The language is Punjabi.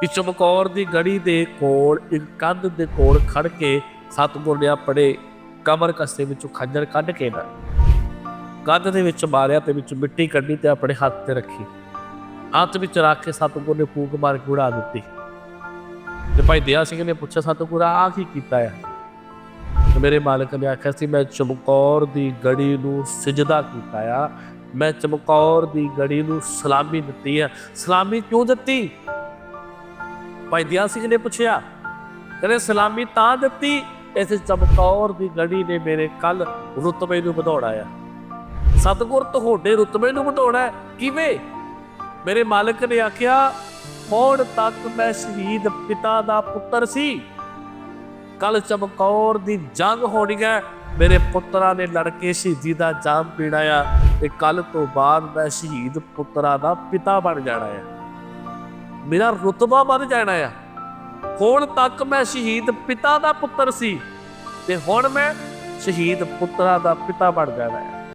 ਕਿ ਚਮਕੌਰ ਦੀ ਗੜੀ ਦੇ ਕੋਲ, ਇੱਕ ਕੰਧ ਦੇ ਕੋਲ ਖੜ ਕੇ ਸਤਿਗੁਰ ਨੇ ਆਪਣੇ ਕਮਰ ਕੱਸੇ ਵਿੱਚੋਂ ਖੰਜਰ ਕੱਢ ਕੇ ਨਾ ਕੰਧ ਦੇ ਵਿੱਚ ਮਾਰਿਆ ਤੇ ਵਿੱਚ ਮਿੱਟੀ ਕੱਢੀ ਤੇ ਆਪਣੇ ਹੱਥ ਤੇ ਰੱਖੀ। ਹੱਥ ਵਿੱਚ ਰੱਖ ਕੇ ਸਤਿਗੁਰ ਨੇ ਫੂਕ ਮਾਰ ਕੇ ਉਡਾ ਦਿੱਤੀ। ਤੇ ਭਾਈ ਦਿਆ ਸਿੰਘ ਨੇ ਪੁੱਛਿਆ, ਸਤਿਗੁਰ ਆ ਕੀ ਕੀਤਾ ਹੈ ਤੇ ਮੇਰੇ ਮਾਲਕ ਨੇ ਆਖਿਆ, ਸੀ, ਮੈਂ ਚਮਕੌਰ ਦੀ ਗੜੀ ਨੂੰ ਸਜਦਾ ਕੀਤਾ ਆ। ਮੈਂ ਚਮਕੌਰ ਦੀ ਗੜੀ ਨੂੰ ਸਲਾਮੀ ਦਿੱਤੀ ਆ। ਸਲਾਮੀ ਕਿਉਂ ਦਿੱਤੀ? ਭਾਈ ਦਇਆ ਸਿੰਘ ਨੇ ਪੁੱਛਿਆ, ਕਹਿੰਦੇ, ਸਲਾਮੀ ਤਾਂ ਦਿੱਤੀ, ਇਸ ਚਮਕੌਰ ਦੀ ਗੜੀ ਨੇ ਮੇਰੇ ਕੱਲ ਰੁਤਬੇ ਨੂੰ ਵਧਾਉਣਾ ਆ ਸਤਿਗੁਰ ਤੁਹਾਡੇ ਰੁਤਬੇ ਨੂੰ ਵਧਾਉਣਾ ਕਿਵੇਂ? ਮੇਰੇ ਮਾਲਕ ਨੇ ਆਖਿਆ ਹੁਣ ਤੱਕ ਮੈਂ ਸ਼ਹੀਦ ਪਿਤਾ ਦਾ ਪੁੱਤਰ ਸੀ? ਕੱਲ ਚਮਕੌਰ ਦੀ ਜੰਗ ਹੋਣੀ ਹੈ, ਮੇਰੇ ਪੁੱਤਰਾਂ ਨੇ ਲੜ ਕੇ ਸ਼ਹੀਦੀ ਦਾ ਜਾਮ ਪੀਣਾ ਆ ਤੇ ਕੱਲ ਤੋਂ ਬਾਅਦ ਮੈਂ ਸ਼ਹੀਦ ਪੁੱਤਰਾਂ ਦਾ ਪਿਤਾ ਬਣ ਜਾਣਾ ਆ ਮੇਰਾ ਰੁਤਬਾ ਵੱਧ ਜਾਣਾ ਆ। ਹੁਣ ਤੱਕ ਮੈਂ ਸ਼ਹੀਦ ਪਿਤਾ ਦਾ ਪੁੱਤਰ ਸੀ ਤੇ ਹੁਣ ਮੈਂ ਸ਼ਹੀਦ ਪੁੱਤਰਾਂ ਦਾ ਪਿਤਾ ਬਣ ਜਾਣਾ ਆ।